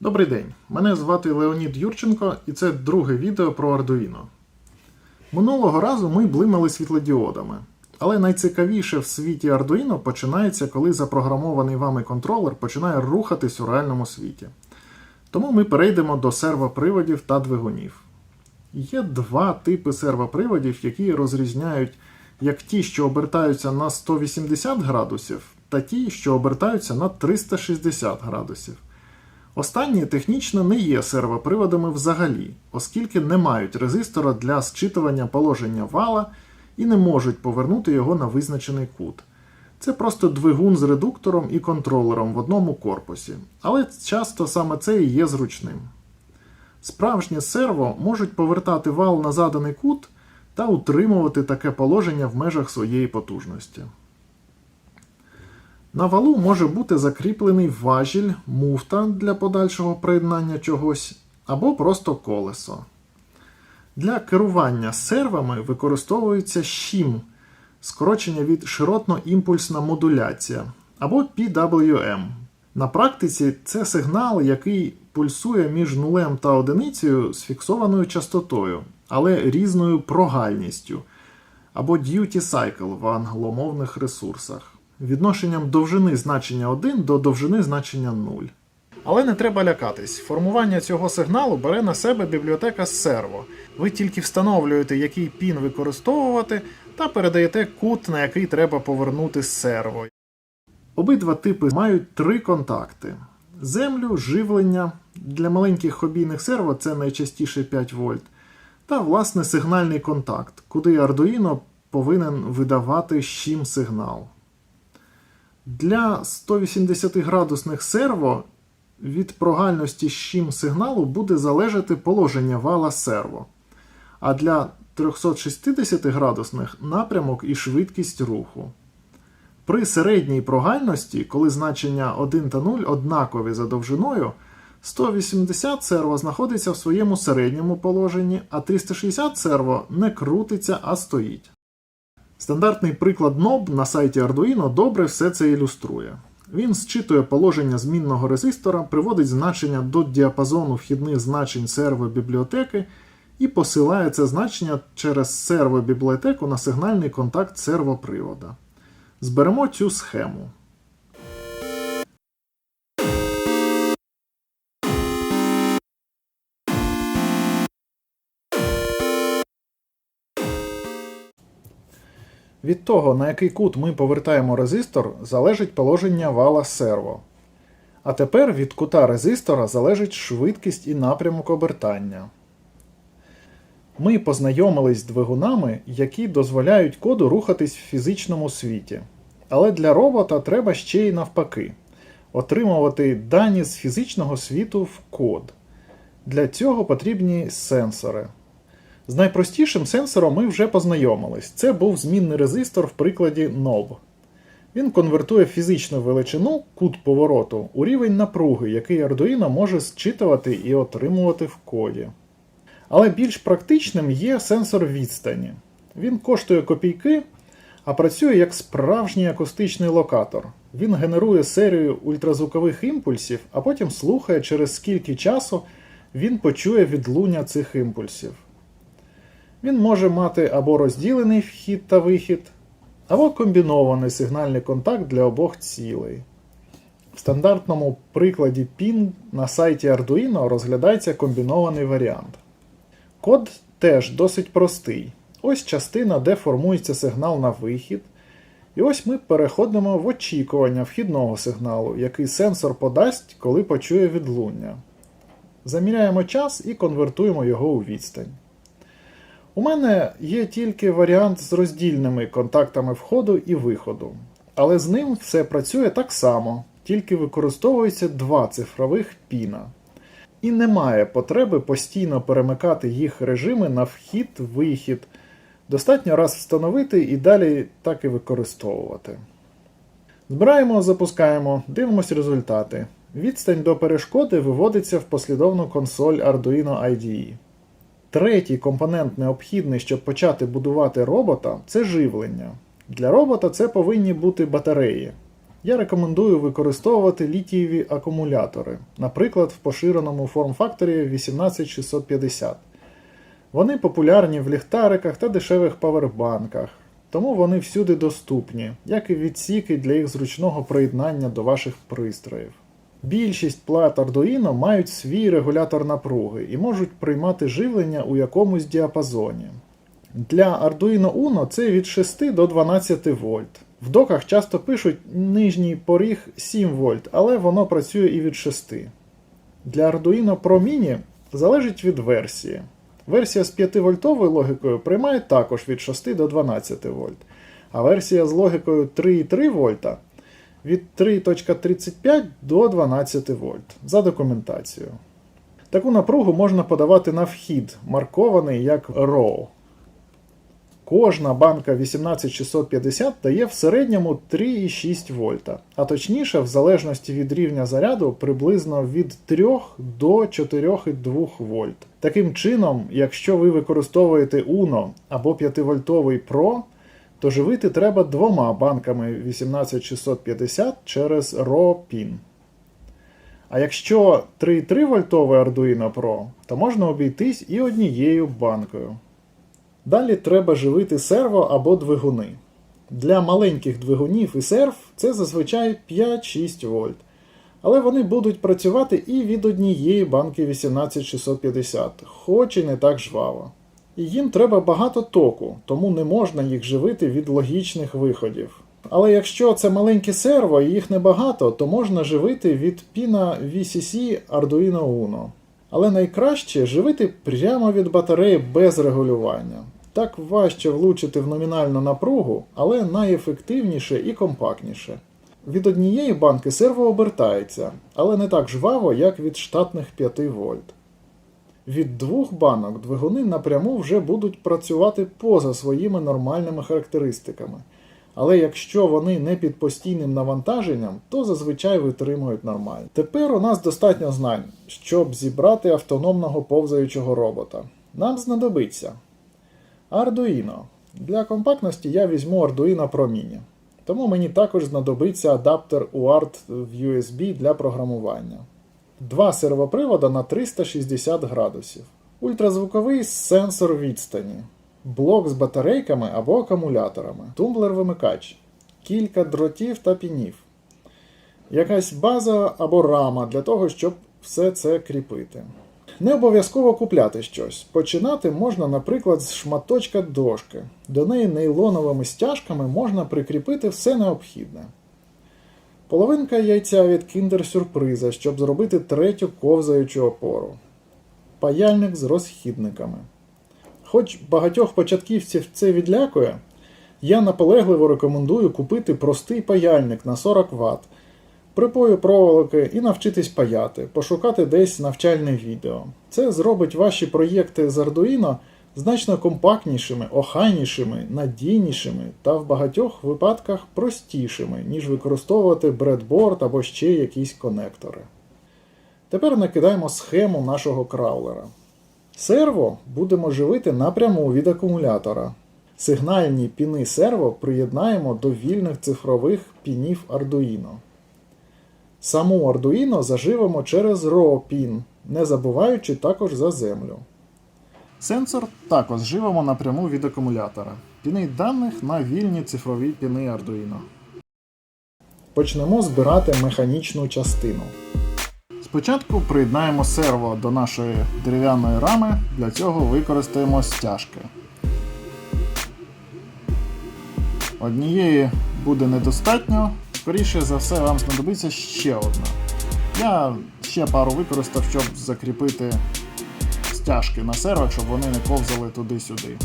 Добрий день, мене звати Леонід Юрченко і це друге відео про Arduino. Минулого разу ми блимали світлодіодами, але найцікавіше в світі Arduino починається, коли запрограмований вами контролер починає рухатись у реальному світі. Тому ми перейдемо до сервоприводів та двигунів. Є два типи сервоприводів, які розрізняють як ті, що обертаються на 180 градусів, та ті, що обертаються на 360 градусів. Останні технічно не є сервоприводами взагалі, оскільки не мають резистора для зчитування положення вала і не можуть повернути його на визначений кут. Це просто двигун з редуктором і контролером в одному корпусі, але часто саме це і є зручним. Справжнє серво можуть повертати вал на заданий кут та утримувати таке положення в межах своєї потужності. На валу може бути закріплений важіль, муфта для подальшого приєднання чогось або просто колесо. Для керування сервами використовується щім, скорочення від широтно-імпульсна модуляція або PWM. На практиці це сигнал, який пульсує між нулем та одиницею з фіксованою частотою, але різною прогальністю, або duty cycle в англомовних ресурсах відношенням довжини значення 1 до довжини значення 0. Але не треба лякатись. Формування цього сигналу бере на себе бібліотека серво. Ви тільки встановлюєте, який пін використовувати, та передаєте кут, на який треба повернути серво. Обидва типи мають три контакти: землю, живлення. Для маленьких хобійних серво це найчастіше 5 вольт. Та, власне, сигнальний контакт, куди Arduino повинен видавати щим сигнал. Для 180-градусних серво від прогальності щім сигналу буде залежати положення вала серво, а для 360-градусних напрямок і швидкість руху. При середній прогальності, коли значення 1 та 0 однакові за довжиною, 180 серво знаходиться в своєму середньому положенні, а 360 серво не крутиться, а стоїть. Стандартний приклад NOB на сайті Arduino добре все це ілюструє. Він зчитує положення змінного резистора, приводить значення до діапазону вхідних значень сервобібліотеки і посилає це значення через сервобібліотеку на сигнальний контакт сервопривода. Зберемо цю схему. Від того, на який кут ми повертаємо резистор, залежить положення вала серво. А тепер від кута резистора залежить швидкість і напрямок обертання. Ми познайомились з двигунами, які дозволяють коду рухатись в фізичному світі. Але для робота треба ще й навпаки отримувати дані з фізичного світу в код. Для цього потрібні сенсори. З найпростішим сенсором ми вже познайомились. Це був змінний резистор в прикладі NOB. Він конвертує фізичну величину, кут повороту, у рівень напруги, який Arduino може зчитувати і отримувати в коді. Але більш практичним є сенсор відстані. Він коштує копійки, а працює як справжній акустичний локатор. Він генерує серію ультразвукових імпульсів, а потім слухає, через скільки часу він почує відлуння цих імпульсів. Він може мати або розділений вхід та вихід, або комбінований сигнальний контакт для обох цілей. В стандартному прикладі PIN на сайті Arduino розглядається комбінований варіант. Код теж досить простий. Ось частина, де формується сигнал на вихід. І ось ми переходимо в очікування вхідного сигналу, який сенсор подасть, коли почує відлуння. Заміряємо час і конвертуємо його у відстань. У мене є тільки варіант з роздільними контактами входу і виходу, але з ним все працює так само, тільки використовується два цифрових піна. І немає потреби постійно перемикати їх режими на вхід-вихід. Достатньо раз встановити і далі так і використовувати. Збираємо, запускаємо, дивимось результати. Відстань до перешкоди виводиться в послідовну консоль Arduino IDE. Третій компонент необхідний, щоб почати будувати робота, це живлення. Для робота це повинні бути батареї. я рекомендую використовувати літієві акумулятори, наприклад, в поширеному форм-факторі 18650. Вони популярні в ліхтариках та дешевих павербанках, тому вони всюди доступні, як і відсіки для їх зручного приєднання до ваших пристроїв. Більшість плат Arduino мають свій регулятор напруги і можуть приймати живлення у якомусь діапазоні. Для Arduino Uno це від 6 до 12 вольт. В доках часто пишуть нижній поріг 7 вольт, але воно працює і від 6. Для Arduino Pro Mini залежить від версії. Версія з 5 вольтовою логікою приймає також від 6 до 12 вольт, а версія з логікою 3,3 вольта від 3.35 до 12 вольт за документацією. Таку напругу можна подавати на вхід, маркований як RAW. Кожна банка 18650 дає в середньому 3,6 вольта, а точніше, в залежності від рівня заряду, приблизно від 3 до 4,2 вольт. Таким чином, якщо ви використовуєте Uno або 5-вольтовий Pro, то живити треба двома банками 18650 через RAW PIN. А якщо 3,3 вольтовий Arduino Pro, то можна обійтись і однією банкою. Далі треба живити серво або двигуни. Для маленьких двигунів і серв це зазвичай 5-6 вольт. Але вони будуть працювати і від однієї банки 18650, хоч і не так жваво. І їм треба багато току, тому не можна їх живити від логічних виходів. Але якщо це маленькі серво і їх небагато, то можна живити від піна VCC Arduino Uno. Але найкраще живити прямо від батареї без регулювання. Так важче влучити в номінальну напругу, але найефективніше і компактніше. Від однієї банки серво обертається, але не так жваво, як від штатних 5 вольт. Від двох банок двигуни напряму вже будуть працювати поза своїми нормальними характеристиками. Але якщо вони не під постійним навантаженням, то зазвичай витримують нормально. Тепер у нас достатньо знань, щоб зібрати автономного повзаючого робота. Нам знадобиться Arduino. Для компактності я візьму Arduino Pro Mini. Тому мені також знадобиться адаптер UART в USB для програмування. Два сервопривода на 360 градусів. Ультразвуковий сенсор відстані. Блок з батарейками або акумуляторами. Тумблер-вимикач. Кілька дротів та пінів. Якась база або рама для того, щоб все це кріпити. Не обов'язково купляти щось. Починати можна, наприклад, з шматочка дошки. До неї нейлоновими стяжками можна прикріпити все необхідне. Половинка яйця від кіндер-сюрприза, щоб зробити третю ковзаючу опору. Паяльник з розхідниками. Хоч багатьох початківців це відлякує, я наполегливо рекомендую купити простий паяльник на 40 Вт, припою проволоки і навчитись паяти, пошукати десь навчальне відео. Це зробить ваші проєкти з Arduino значно компактнішими, охайнішими, надійнішими та в багатьох випадках простішими, ніж використовувати бредборд або ще якісь конектори. Тепер накидаємо схему нашого краулера. Серво будемо живити напряму від акумулятора. Сигнальні піни серво приєднаємо до вільних цифрових пінів Arduino. Саму Arduino заживемо через RAW пін, не забуваючи також за землю. Сенсор також живемо напряму від акумулятора. Піни даних на вільні цифрові піни Arduino. Почнемо збирати механічну частину. Спочатку приєднаємо серво до нашої дерев'яної рами, для цього використаємо стяжки. Однієї буде недостатньо, скоріше за все, вам знадобиться ще одна. Я ще пару використав, щоб закріпити стяжки на сервах, щоб вони не ковзали туди-сюди.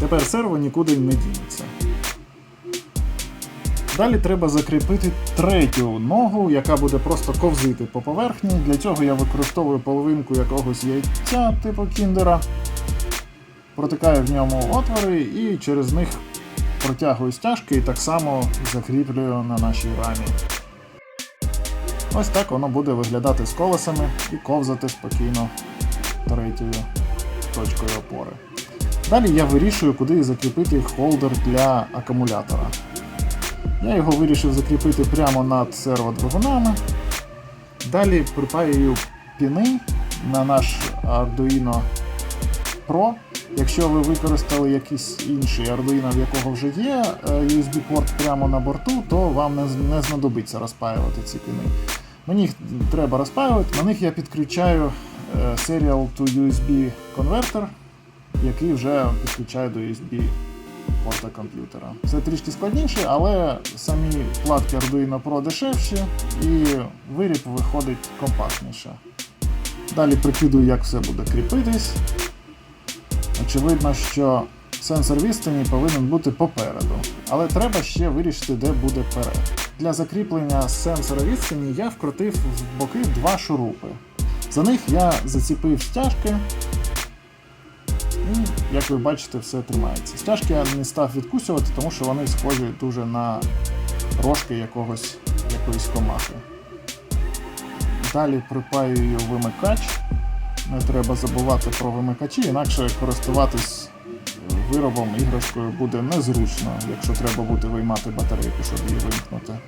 Тепер серво нікуди не дінеться. Далі треба закріпити третю ногу, яка буде просто ковзити по поверхні. Для цього я використовую половинку якогось яйця типу кіндера, протикаю в ньому отвори і через них протягую стяжки і так само закріплюю на нашій рамі. Ось так воно буде виглядати з колесами і ковзати спокійно третьою точкою опори. Далі я вирішую, куди закріпити холдер для акумулятора. Я його вирішив закріпити прямо над серводвигунами. Далі припаюю піни на наш Arduino Pro. Якщо ви використали якийсь інший Arduino, в якого вже є е, USB-порт прямо на борту, то вам не, знадобиться розпаювати ці піни. Мені їх треба розпаювати, на них я підключаю Serial to USB конвертер, який вже підключаю до USB порта комп'ютера. Це трішки складніше, але самі платки Arduino Pro дешевші і виріб виходить компактніше. Далі прикидую, як все буде кріпитись. Очевидно, що сенсор відстані повинен бути попереду, але треба ще вирішити, де буде перед. Для закріплення сенсора відстані я вкрутив в боки два шурупи. За них я заціпив стяжки, і, як ви бачите, все тримається. Стяжки я не став відкусювати, тому що вони схожі дуже на рожки якогось, якоїсь комахи. Далі припаюю вимикач. Не треба забувати про вимикачі, інакше користуватись виробом іграшкою буде незручно, якщо треба буде виймати батарейку, щоб її вимкнути.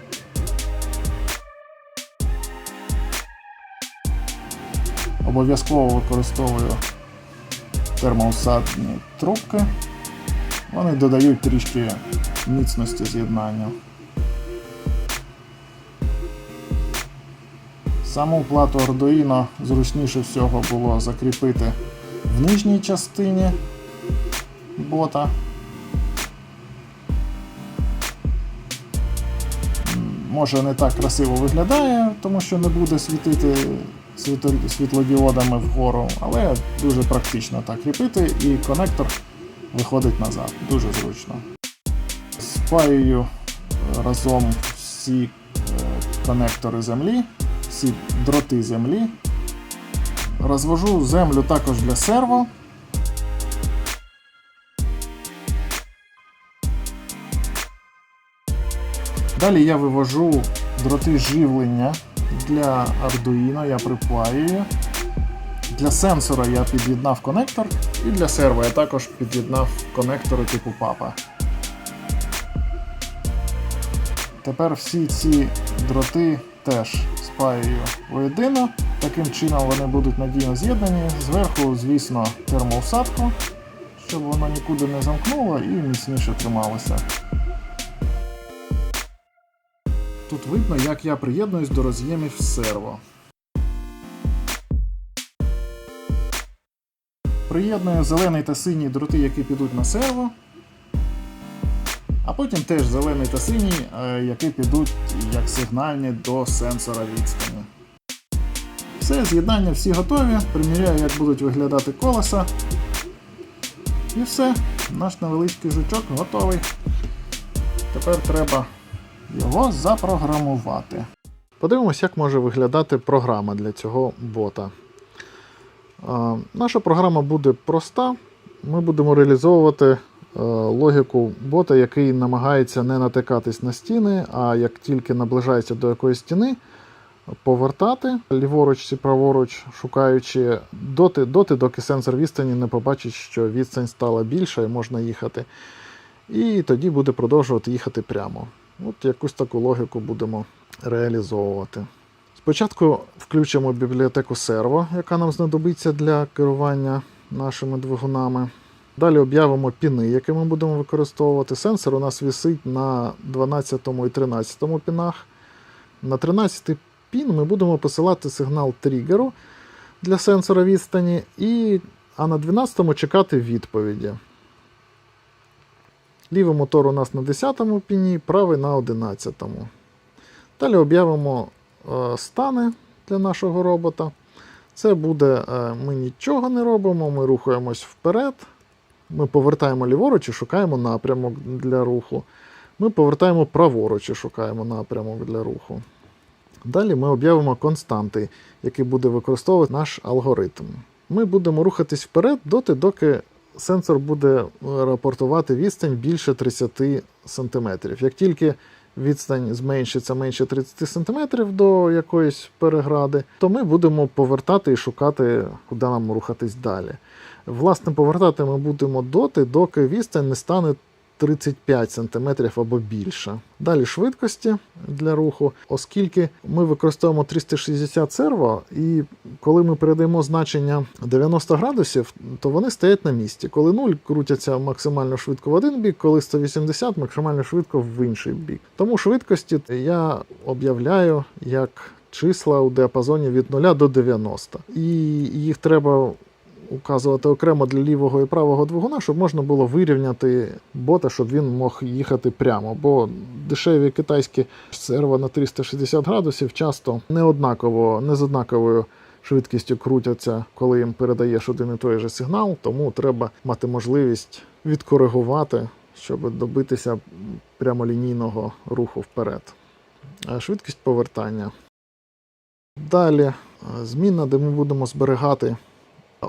Обов'язково використовую термоусадні трубки. Вони додають трішки міцності з'єднання. Саму плату Arduino зручніше всього було закріпити в нижній частині бота. Може не так красиво виглядає, тому що не буде світити світлодіодами вгору, але дуже практично так кріпити і конектор виходить назад. Дуже зручно. Спаюю разом всі е, конектори землі, всі дроти землі. Розвожу землю також для серво. Далі я вивожу дроти живлення для Arduino, я припаюю. Для сенсора я під'єднав конектор, і для серво я також під'єднав конектори типу папа. Тепер всі ці дроти теж спаюю воєдино. Таким чином вони будуть надійно з'єднані. Зверху, звісно, термоусадку, щоб воно нікуди не замкнуло і міцніше трималося. Тут видно, як я приєднуюсь до роз'ємів серво. Приєдную зелений та синій дроти, які підуть на серво. А потім теж зелений та синій, е, які підуть як сигнальні до сенсора відстані. Все, з'єднання всі готові. Приміряю, як будуть виглядати колеса. І все, наш невеличкий жучок готовий. Тепер треба його запрограмувати. Подивимось, як може виглядати програма для цього бота. Наша програма буде проста. Ми будемо реалізовувати е, логіку бота, який намагається не натикатись на стіни, а як тільки наближається до якоїсь стіни, повертати ліворуч чи праворуч, шукаючи доти, доти, доки сенсор відстані не побачить, що відстань стала більша і можна їхати. І тоді буде продовжувати їхати прямо. От якусь таку логіку будемо реалізовувати. Спочатку включимо бібліотеку серво, яка нам знадобиться для керування нашими двигунами. Далі об'явимо піни, які ми будемо використовувати. Сенсор у нас висить на 12 і 13 пінах. На 13 пін ми будемо посилати сигнал тригеру для сенсора відстані, і, а на 12 чекати відповіді. Лівий мотор у нас на 10 піні, правий на 11. Далі об'явимо е, стани для нашого робота. Це буде, е, ми нічого не робимо, ми рухаємось вперед. Ми повертаємо ліворуч і шукаємо напрямок для руху. Ми повертаємо праворуч і шукаємо напрямок для руху. Далі ми об'явимо константи, які буде використовувати наш алгоритм. Ми будемо рухатись вперед доти, доки сенсор буде рапортувати відстань більше 30 см. Як тільки відстань зменшиться менше 30 см до якоїсь перегради, то ми будемо повертати і шукати, куди нам рухатись далі. Власне, повертати ми будемо доти, доки відстань не стане 35 см або більше. Далі швидкості для руху, оскільки ми використовуємо 360 серво, і коли ми передаємо значення 90 градусів, то вони стоять на місці. Коли 0 крутяться максимально швидко в один бік, коли 180 максимально швидко в інший бік. Тому швидкості я об'являю як числа у діапазоні від 0 до 90. І їх треба указувати окремо для лівого і правого двигуна, щоб можна було вирівняти бота, щоб він мог їхати прямо. Бо дешеві китайські серво на 360 градусів часто не однаково, не з однаковою швидкістю крутяться, коли їм передаєш один і той же сигнал, тому треба мати можливість відкоригувати, щоб добитися прямолінійного руху вперед. Швидкість повертання. Далі змінна, де ми будемо зберігати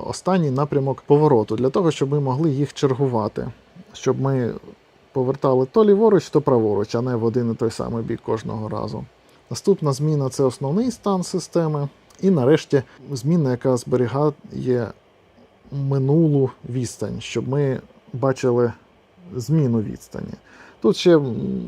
останній напрямок повороту, для того, щоб ми могли їх чергувати, щоб ми повертали то ліворуч, то праворуч, а не в один і той самий бік кожного разу. Наступна зміна це основний стан системи. І нарешті зміна, яка зберігає минулу відстань, щоб ми бачили зміну відстані. Тут ще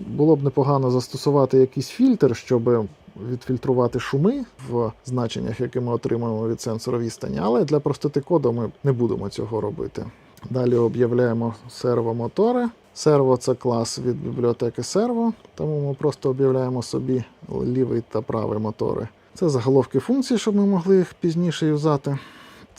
було б непогано застосувати якийсь фільтр, щоб відфільтрувати шуми в значеннях, які ми отримуємо від сенсора відстані, але для простоти коду ми не будемо цього робити. Далі об'являємо сервомотори. Серво це клас від бібліотеки серво, тому ми просто об'являємо собі лівий та правий мотори. Це заголовки функцій, щоб ми могли їх пізніше юзати.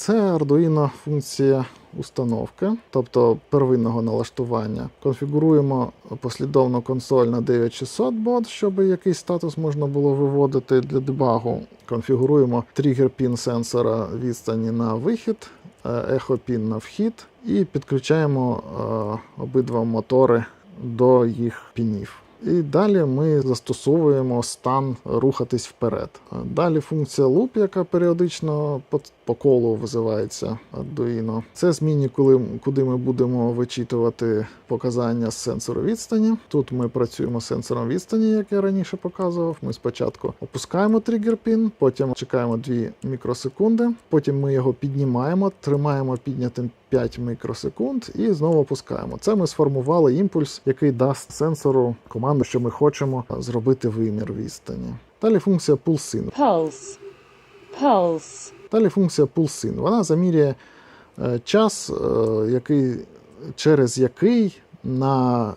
Це Arduino функція установки, тобто первинного налаштування. Конфігуруємо послідовно консоль на 9600 бот, щоб якийсь статус можна було виводити для дебагу. Конфігуруємо тригер пін сенсора відстані на вихід, ехо пін на вхід, і підключаємо е, обидва мотори до їх пінів. І далі ми застосовуємо стан рухатись вперед. Далі функція loop, яка періодично по, колу визивається Arduino. Це зміни, коли, куди ми будемо вичитувати показання з сенсору відстані. Тут ми працюємо з сенсором відстані, як я раніше показував. Ми спочатку опускаємо тригер пін, потім чекаємо 2 мікросекунди, потім ми його піднімаємо, тримаємо піднятим 5 мікросекунд і знову опускаємо. Це ми сформували імпульс, який дасть сенсору команду, що ми хочемо зробити вимір відстані. Далі функція pulse-in. pulse, pulse, Далі функція pulse-in. Вона замірює е, час, е, який, через який на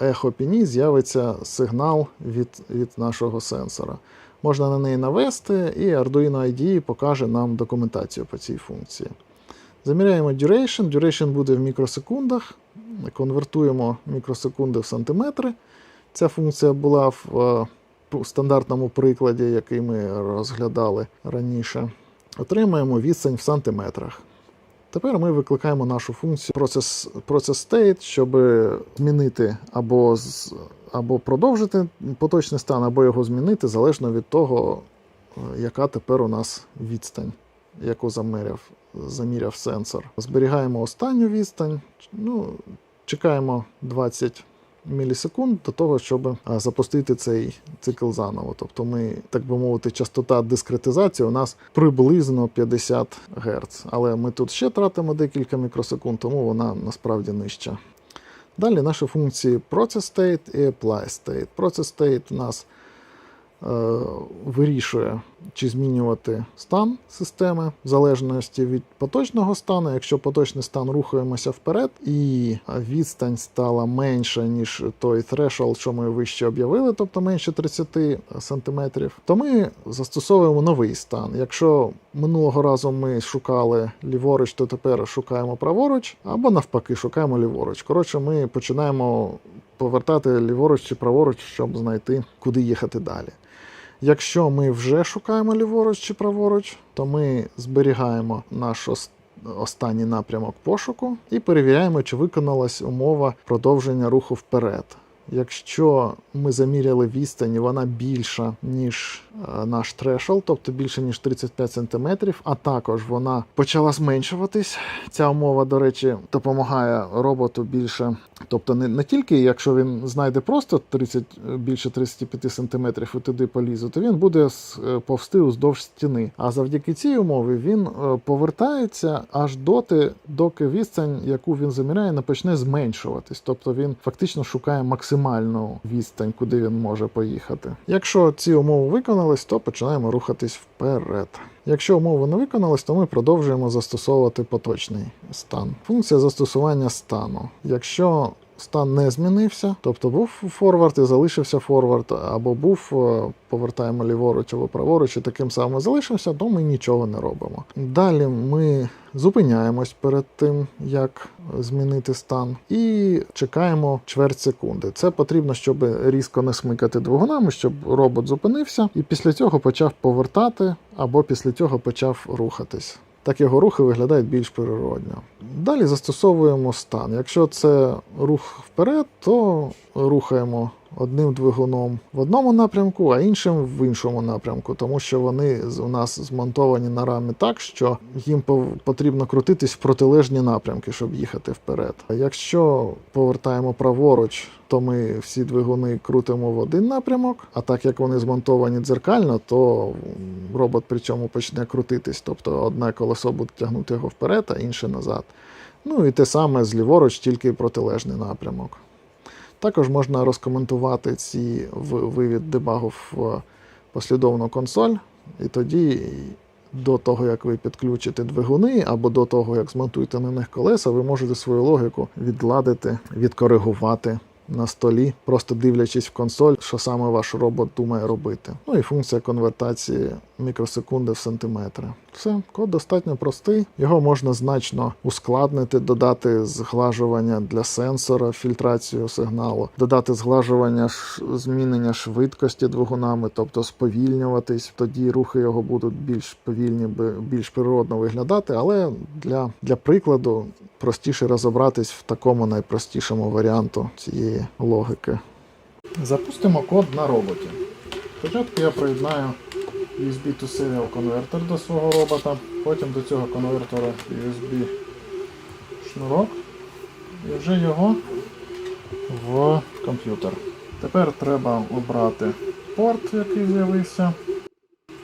ехопіні з'явиться сигнал від, від нашого сенсора. Можна на неї навести, і Arduino IDE покаже нам документацію по цій функції. Заміряємо duration. Duration буде в мікросекундах. Конвертуємо мікросекунди в сантиметри. Ця функція була в е, стандартному прикладі, який ми розглядали раніше. Отримаємо відстань в сантиметрах. Тепер ми викликаємо нашу функцію process, process state, щоб змінити або, або продовжити поточний стан, або його змінити залежно від того, е, яка тепер у нас відстань, яку заміряв, заміряв сенсор. Зберігаємо останню відстань, ну, чекаємо 20 мілісекунд до того, щоб запустити цей цикл заново. Тобто ми, так би мовити, частота дискретизації у нас приблизно 50 Гц. Але ми тут ще тратимо декілька мікросекунд, тому вона насправді нижча. Далі наші функції Process State і Apply State. Process State у нас е, вирішує, чи змінювати стан системи в залежності від поточного стану. Якщо поточний стан рухаємося вперед, і відстань стала менша, ніж той threshold, що ми вище об'явили, тобто менше 30 см, то ми застосовуємо новий стан. Якщо минулого разу ми шукали ліворуч, то тепер шукаємо праворуч, або навпаки, шукаємо ліворуч. Коротше, ми починаємо повертати ліворуч чи праворуч, щоб знайти, куди їхати далі. Якщо ми вже шукаємо ліворуч чи праворуч, то ми зберігаємо наш останній напрямок пошуку і перевіряємо, чи виконалась умова продовження руху вперед. Якщо ми заміряли відстань, вона більша, ніж е, наш трешол, тобто більше, ніж 35 см, а також вона почала зменшуватись. Ця умова, до речі, допомагає роботу більше. Тобто, не, не тільки якщо він знайде просто 30, більше 35 см і туди полізе, то він буде е, повсти уздовж стіни. А завдяки цій умові він е, повертається аж доти, доки відстань, яку він заміряє, не почне зменшуватись. Тобто він фактично шукає максимальну відстань, куди він може поїхати. Якщо ці умови виконались, то починаємо рухатись вперед. Якщо умови не виконались, то ми продовжуємо застосовувати поточний стан. Функція застосування стану. Якщо стан не змінився, тобто був форвард і залишився форвард, або був е, повертаємо ліворуч або праворуч і таким самим залишився, то ми нічого не робимо. Далі ми зупиняємось перед тим, як змінити стан, і чекаємо чверть секунди. Це потрібно, щоб різко не смикати двигунами, щоб робот зупинився, і після цього почав повертати, або після цього почав рухатись. Так його рухи виглядають більш природньо. Далі застосовуємо стан. Якщо це рух вперед, то рухаємо одним двигуном в одному напрямку, а іншим в іншому напрямку, тому що вони у нас змонтовані на рамі так, що їм потрібно крутитись в протилежні напрямки, щоб їхати вперед. А якщо повертаємо праворуч, то ми всі двигуни крутимо в один напрямок, а так як вони змонтовані дзеркально, то робот при цьому почне крутитись. Тобто одне колесо буде тягнути його вперед, а інше назад. Ну і те саме зліворуч, тільки протилежний напрямок. Також можна розкоментувати ці вивід дебагу в послідовну консоль, і тоді до того, як ви підключите двигуни, або до того, як змонтуєте на них колеса, ви можете свою логіку відладити, відкоригувати на столі, просто дивлячись в консоль, що саме ваш робот думає робити. Ну і функція конвертації мікросекунди в сантиметри. Все, код достатньо простий. Його можна значно ускладнити, додати зглажування для сенсора, фільтрацію сигналу, додати зглажування змінення швидкості двигунами, тобто сповільнюватись. Тоді рухи його будуть більш повільні, більш природно виглядати. Але для, для прикладу простіше розібратись в такому найпростішому варіанту цієї логіки. Запустимо код на роботі. Спочатку я приєднаю USB to Serial конвертер до свого робота, потім до цього конвертера USB шнурок і вже його в комп'ютер. Тепер треба обрати порт, який з'явився,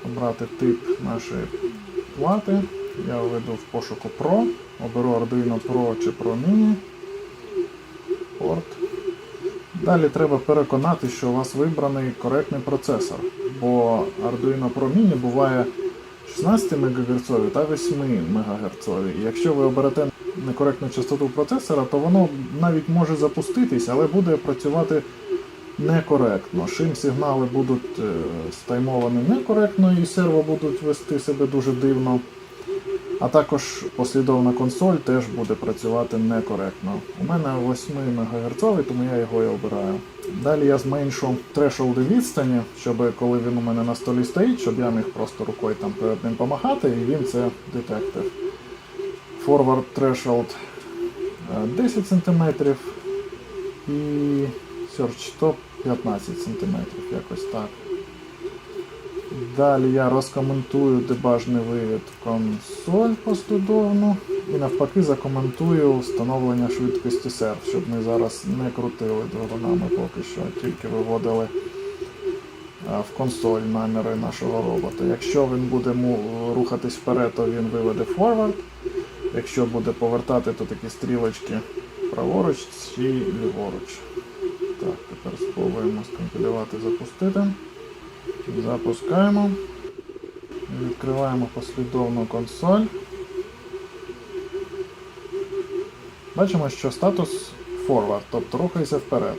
обрати тип нашої плати. Я введу в пошуку Pro, оберу Arduino Pro чи Pro Mini. Порт. Далі треба переконати, що у вас вибраний коректний процесор, бо Arduino Pro Mini буває 16 МГц та 8 МГц. І якщо ви оберете некоректну частоту процесора, то воно навіть може запуститись, але буде працювати некоректно. Шим сигнали будуть е, стаймовані некоректно і серво будуть вести себе дуже дивно. А також послідовна консоль теж буде працювати некоректно. У мене 8 МГц, тому я його і обираю. Далі я зменшу трешолди відстані, щоб коли він у мене на столі стоїть, щоб я міг просто рукою там перед ним помахати, і він це детектив. Forward threshold е, 10 см і Search Top 15 см, якось так. Далі я розкоментую дебажний вивід консоль послідовно і навпаки закоментую встановлення швидкості серв, щоб ми зараз не крутили двигунами поки що, тільки виводили в консоль наміри нашого робота. Якщо він буде рухатись вперед, то він виведе форвард. Якщо буде повертати, то такі стрілочки праворуч чи ліворуч. Так, тепер спробуємо скомпілювати, запустити. Запускаємо. Відкриваємо послідовну консоль. Бачимо, що статус forward, тобто рухається вперед.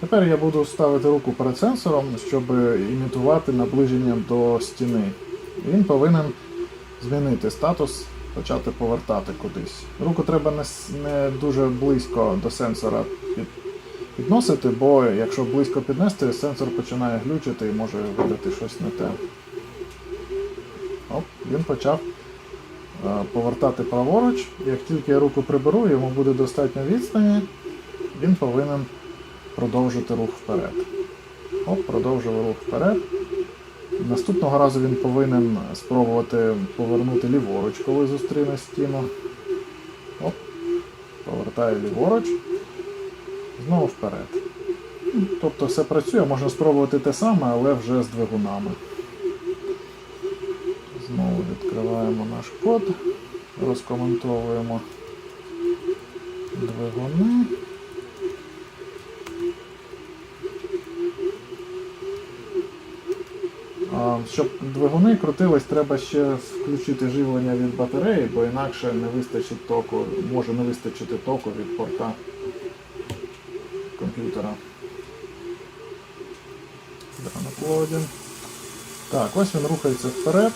Тепер я буду ставити руку перед сенсором, щоб імітувати наближення до стіни. Він повинен змінити статус, почати повертати кудись. Руку треба не, дуже близько до сенсора підносити, бо якщо близько піднести, сенсор починає глючити і може видати щось не те. Оп, він почав е, повертати праворуч. Як тільки я руку приберу, йому буде достатньо відстані, він повинен продовжити рух вперед. Оп, продовжили рух вперед. Наступного разу він повинен спробувати повернути ліворуч, коли зустріне стіну. Оп, повертає ліворуч. Знову вперед. Тобто все працює, можна спробувати те саме, але вже з двигунами. Знову відкриваємо наш код, розкоментовуємо двигуни. Щоб двигуни крутились, треба ще включити живлення від батареї, бо інакше не вистачить току, може не вистачити току від порта комп'ютера. Так, ось він рухається вперед.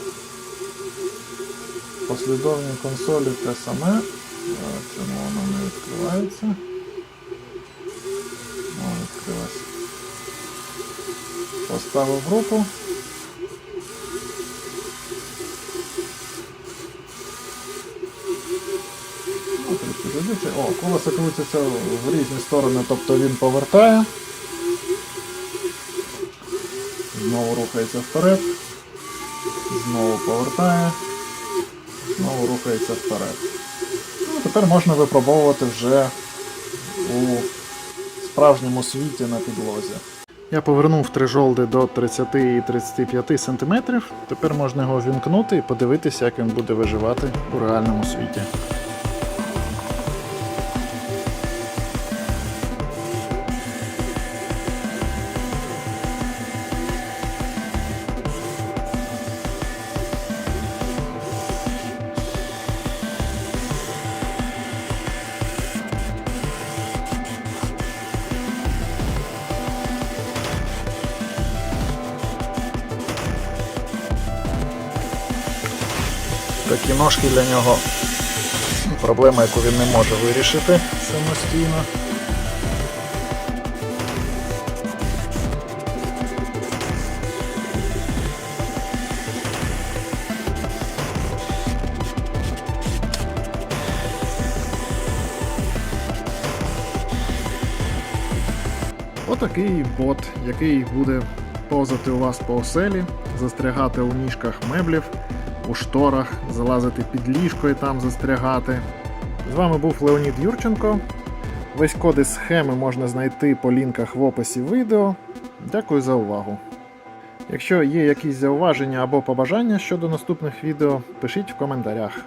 Послідовні консолі те саме. Чому воно не відкривається? Воно відкрилось. Поставив руку. Зазвичай. О, колесо крутиться в різні сторони, тобто він повертає. Знову рухається вперед. Знову повертає. Знову рухається вперед. Ну, тепер можна випробовувати вже у справжньому світі на підлозі. Я повернув три жолди до 30 і 35 см. Тепер можна його вімкнути і подивитися, як він буде виживати у реальному світі. Такі ножки для нього проблема, яку він не може вирішити самостійно. Отакий бот, який буде повзати у вас по оселі, застрягати у ніжках меблів, у шторах, залазити під ліжко і там застрягати. З вами був Леонід Юрченко. Весь коди схеми можна знайти по лінках в описі відео. Дякую за увагу. Якщо є якісь зауваження або побажання щодо наступних відео, пишіть в коментарях.